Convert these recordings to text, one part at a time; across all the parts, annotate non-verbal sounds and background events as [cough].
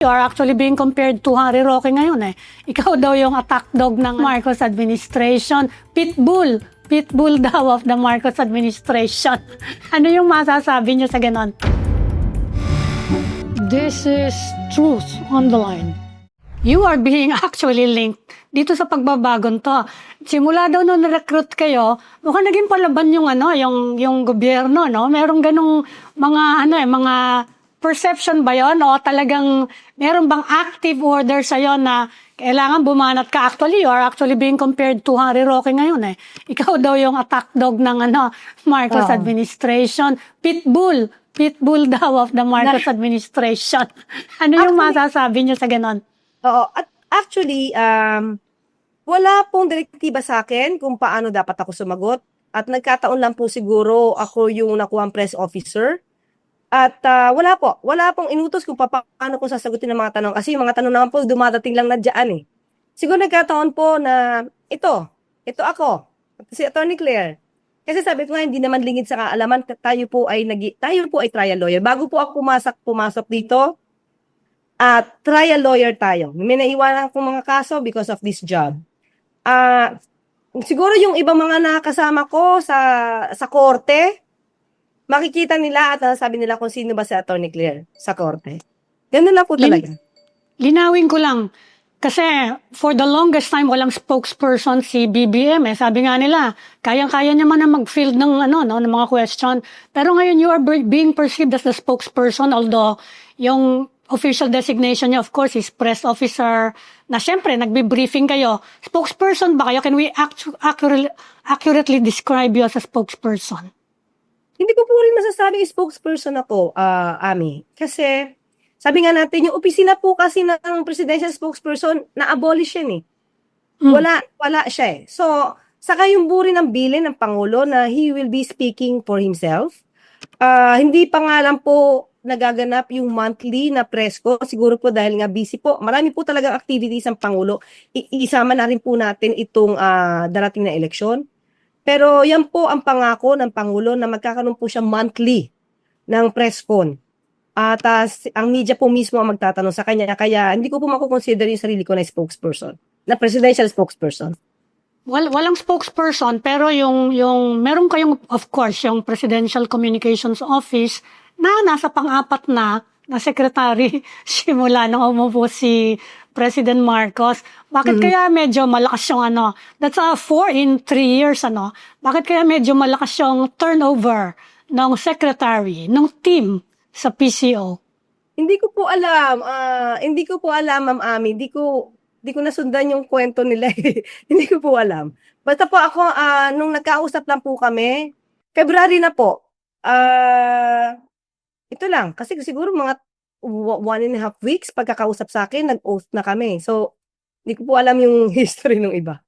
You are actually being compared to Harry Roque ngayon eh. Ikaw daw yung attack dog ng Marcos administration. Pitbull. Pitbull [laughs] daw of the Marcos administration. [laughs] ano yung masasabi niyo sa ganon? This is truth on the line. You are being actually linked dito sa pagbabagong to. Simula daw nung recruit kayo, mukhang naging palaban yung ano, yung yung gobyerno, no? Merong ganong mga ano eh, mga perception ba 'yon o talagang meron bang active order sa na kailangan bumanat ka actually you are actually being compared to Harry Roque ngayon eh ikaw daw yung attack dog ng ano Marcos Oo. administration pitbull pitbull daw of the Marcos administration [laughs] ano yung Actually- masasabi niyo sa ganon Oo. At actually, um, wala pong direktiba sa akin kung paano dapat ako sumagot. At nagkataon lang po siguro ako yung nakuha press officer. At ah, wala po, wala pong inutos kung pa- paano ko sasagutin ang mga tanong. Kasi yung mga tanong naman po, dumadating lang na dyan eh. Siguro nagkataon po na ito, ito ako, si Attorney Claire. Kasi sabi ko nga, hindi naman lingid sa kaalaman, tayo po ay nag tayo po ay trial lawyer. Bago po ako pumasok, pumasok dito, at trial lawyer tayo. May naiwanan akong mga kaso because of this job. Ah, siguro yung ibang mga nakasama ko sa sa korte, makikita nila at sabi nila kung sino ba si Attorney Claire sa korte. Ganun lang po Lin- talaga. linawin ko lang kasi for the longest time walang spokesperson si BBM eh. Sabi nga nila, kayang-kaya niya man na mag-field ng ano no, ng mga question. Pero ngayon you are be- being perceived as the spokesperson although yung official designation niya of course is press officer na syempre nagbi-briefing kayo. Spokesperson ba kayo? Can we actu- accurately, accurately describe you as a spokesperson? Hindi ko po rin masasabing spokesperson ako, ah Ami. Kasi, sabi nga natin, yung opisina po kasi ng presidential spokesperson, na-abolish yan eh. Mm. Wala, wala siya eh. So, saka yung buri ng bilin ng Pangulo na he will be speaking for himself. Ah, hindi pa nga lang po nagaganap yung monthly na press ko. Siguro po dahil nga busy po. Marami po talagang activities ang Pangulo. I- isama na rin po natin itong ah, darating na eleksyon. Pero yan po ang pangako ng Pangulo na magkakaroon po siya monthly ng press con. At si- ang media po mismo ang magtatanong sa kanya. Kaya hindi ko po makukonsider yung sarili ko na spokesperson. Na presidential spokesperson. Wal, walang spokesperson pero yung yung meron kayong of course yung Presidential Communications Office na nasa pang-apat na na secretary [laughs] simula nung umupo si President Marcos. Bakit Mhm. kaya medyo malakas yung ano? That's a four in three years ano. Bakit kaya medyo malakas yung turnover ng secretary, ng team sa PCO? Hindi ko po alam. ah, hindi ko po alam, Ma'am Ami. Hindi ko hindi ko nasundan yung kwento nila. eh. [laughs] hindi ko po alam. Basta po ako, ah, nung nagkausap lang po kami, February na po, ah, ito lang. Kasi siguro mga one and a half weeks pagkakausap sa akin, nag-oath na kami. So, hindi ko po alam yung [laughs] history ng iba.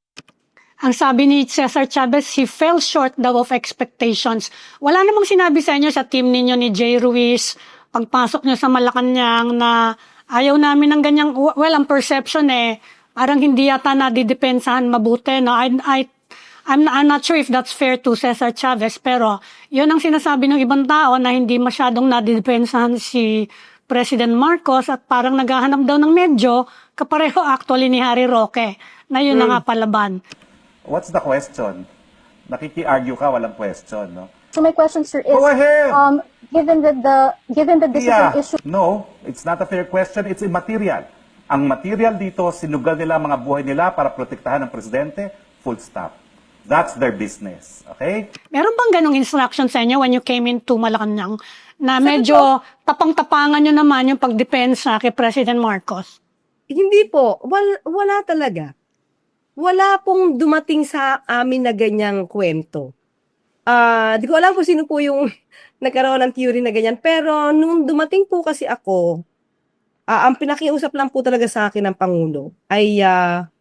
Ang sabi ni Cesar Chavez, he fell short daw of expectations. Wala namang sinabi sa inyo sa team ninyo ni Jay Ruiz, pagpasok nyo sa Malacanang na ayaw namin ng ganyang, well, ang perception eh, parang hindi yata nadidepensahan mabuti. No? I, I, I'm, I'm not sure if that's fair to Cesar Chavez, pero yun ang sinasabi ng ibang tao na hindi masyadong nadidepensahan si President Marcos at parang naghahanap daw ng medyo kapareho actually ni Harry Roque na yun na nga palaban. What's the question? Nakiki-argue ka, walang question, no? So my question, sir, is Go ahead. um, given that the given that this yeah. is an issue No, it's not a fair question. It's immaterial. Ang material dito, sinugal nila mga buhay nila para protektahan ng presidente, full stop. That's their business. Okay? Meron bang ganong instruction sa inyo when you came into Malacanang na medyo tapang-tapangan nyo naman yung pagdepensa kay President Marcos? Hindi po. Wal, wala talaga. Wala pong dumating sa amin na ganyang kwento. Ah, di ko alam kung sino po yung [laughs] nagkaroon ng theory na ganyan. Pero nung dumating po kasi ako, ah, ang pinakiusap lang po talaga sa akin ng Pangulo ay ah,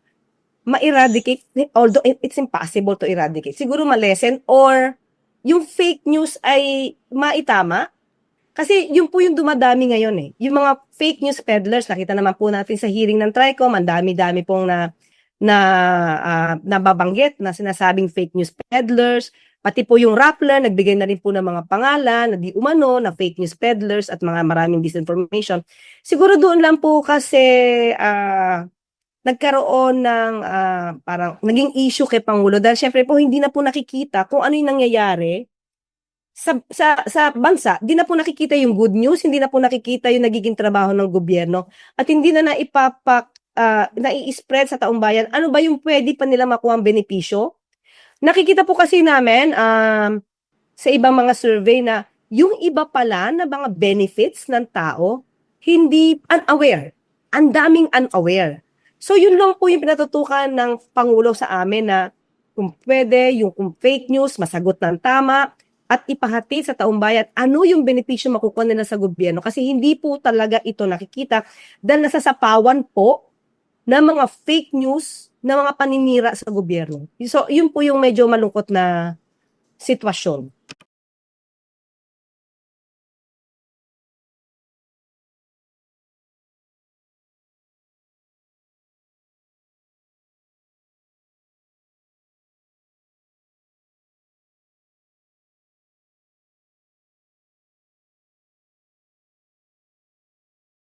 ma-eradicate, although it- it's impossible to eradicate. Siguro ma-lessen or yung fake news ay maitama. Kasi yun po yung dumadami ngayon eh. Yung mga fake news peddlers, nakita naman po natin sa hearing ng TRICOM, ang dami-dami pong na na ah, nababanggit na sinasabing fake news peddlers, Pati po yung Rappler, nagbigay na rin po ng mga pangalan na di umano, na fake news peddlers at mga maraming disinformation. Siguro doon lang po kasi ah, nagkaroon ng ah, parang naging issue kay Pangulo dahil syempre po hindi na po nakikita kung ano yung nangyayari sa, sa, sa bansa. Hindi na po nakikita yung good news, hindi na po nakikita yung nagiging trabaho ng gobyerno at hindi na naipapak ah, nai-spread sa taong bayan. Ano ba yung pwede pa nila makuha ang benepisyo? Nakikita po kasi namin um, sa ibang mga survey na yung iba pala na mga benefits ng tao, hindi unaware. Ang daming unaware. So yun lang po yung pinatutukan ng Pangulo sa amin na kung pwede, yung kung fake news, masagot ng tama, at ipahati sa taong bayan ano yung benepisyo makukuha nila sa gobyerno. Kasi hindi po talaga ito nakikita dahil nasasapawan po ng mga fake news na mga paninira sa gobyerno. So, yun po yung medyo malungkot na sitwasyon.